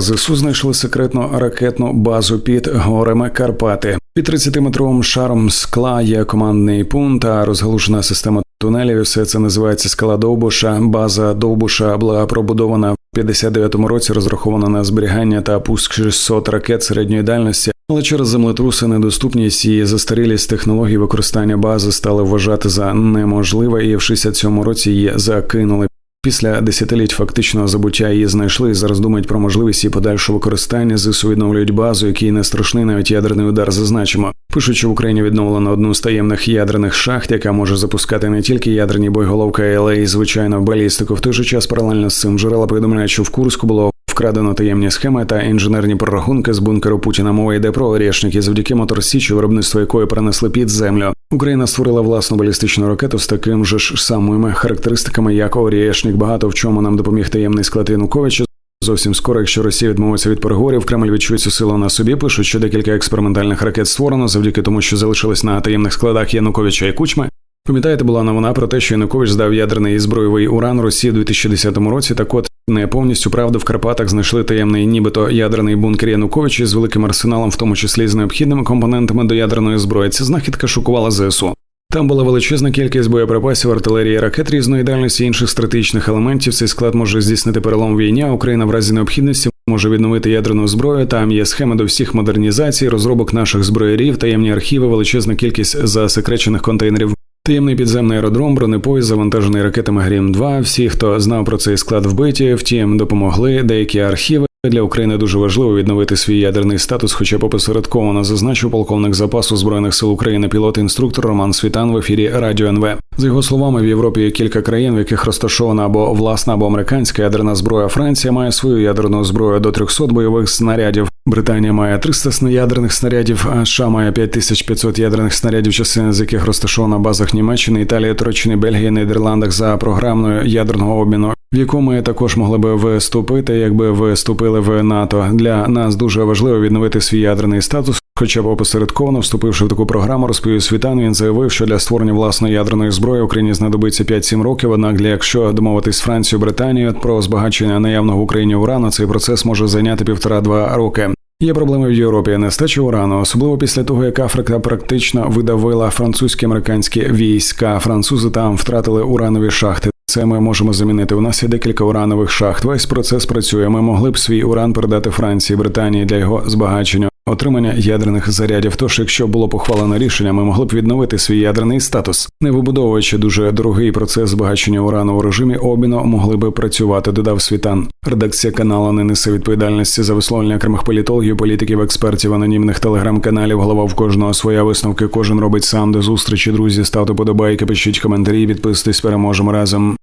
ЗСУ знайшли секретну ракетну базу під горами Карпати. Під 30-метровим шаром скла є командний пункт та розгалужена система тунелів. Все це називається скала Довбуша. База Довбуша була пробудована в 59-му році, розрахована на зберігання та пуск 600 ракет середньої дальності. Але через землетруси, недоступність і застарілість технологій використання бази стали вважати за неможливе, і в 67-му році її закинули. Після десятиліть фактичного забуття її знайшли зараз думають про можливість її подальшого використання. ЗСУ відновлюють базу, який не страшний навіть ядерний удар. Зазначимо. Пишуть, що в Україні відновлено одну з таємних ядерних шахт, яка може запускати не тільки ядерні боєголовки, але й звичайно балістику. В той же час паралельно з цим джерела повідомляють, що в Курську було вкрадено таємні схеми та інженерні прорахунки з бункеру Путіна. Мова йде про орішники, завдяки моторсічі, виробництво якої перенесли під землю. Україна створила власну балістичну ракету з таким же ж самими характеристиками, як Орішник. Багато в чому нам допоміг таємний склад Януковича. Зовсім скоро, якщо Росія відмовиться від переговорів, Кремль відчує цю силу на собі. Пишуть, що декілька експериментальних ракет створено завдяки тому, що залишились на таємних складах Януковича і Кучми. Пам'ятаєте, була новина про те, що Янукович здав ядерний і збройовий уран Росії у 2010 році. Так от не повністю правду в Карпатах знайшли таємний, нібито ядерний бункер Януковича з великим арсеналом, в тому числі з необхідними компонентами до ядерної зброї. Ця знахідка шокувала ЗСУ. Там була величезна кількість боєприпасів, артилерії, ракет різної дальності інших стратегічних елементів. Цей склад може здійснити перелом війні. Україна в разі необхідності може відновити ядерну зброю. Там є схеми до всіх модернізацій, розробок наших зброярів, таємні архіви, величезна кількість засекречених контейнерів. Таємний підземний аеродром, бронепоїзд, завантажений ракетами Грім 2 Всі, хто знав про цей склад вбиті, втім допомогли деякі архіви. Для України дуже важливо відновити свій ядерний статус, хоча попосередковано зазначив полковник запасу збройних сил України, пілот-інструктор Роман Світан в ефірі Радіо НВ. За його словами, в Європі є кілька країн, в яких розташована або власна, або американська ядерна зброя. Франція має свою ядерну зброю до 300 бойових снарядів. Британія має 300 ядерних снарядів, а США має 5500 ядерних снарядів, частина з яких розташована в базах Німеччини, Італії, Туреччини, Бельгії, Нідерландах за програмною ядерного обміну, в яку ми також могли би вступити, якби ви вступили в НАТО. Для нас дуже важливо відновити свій ядерний статус. Хоча б опосередковано вступивши в таку програму, розповів світан. Він заявив, що для створення власної ядерної зброї Україні знадобиться 5-7 років. Однак, для якщо домовитись з Францією, Британією про збагачення наявного в Україні урану, цей процес може зайняти півтора-два роки. Є проблеми в Європі нестача урану, особливо після того, як Африка практично видавила французькі американські війська. Французи там втратили уранові шахти. Це ми можемо замінити. У нас є декілька уранових шахт. Весь процес працює. Ми могли б свій уран передати Франції, Британії для його збагачення. Отримання ядерних зарядів. Тож, якщо було похвалено рішення, ми могли б відновити свій ядерний статус, не вибудовуючи дуже дорогий процес збагачення урану у режимі обміну, могли би працювати. Додав світан. Редакція каналу не несе відповідальності за висловлення окремих політологів, політиків, експертів, анонімних телеграм-каналів. Голова в кожного своя висновки. Кожен робить сам до зустрічі. Друзі, ставте подобайки, пишіть коментарі, підписуйтесь, переможемо разом.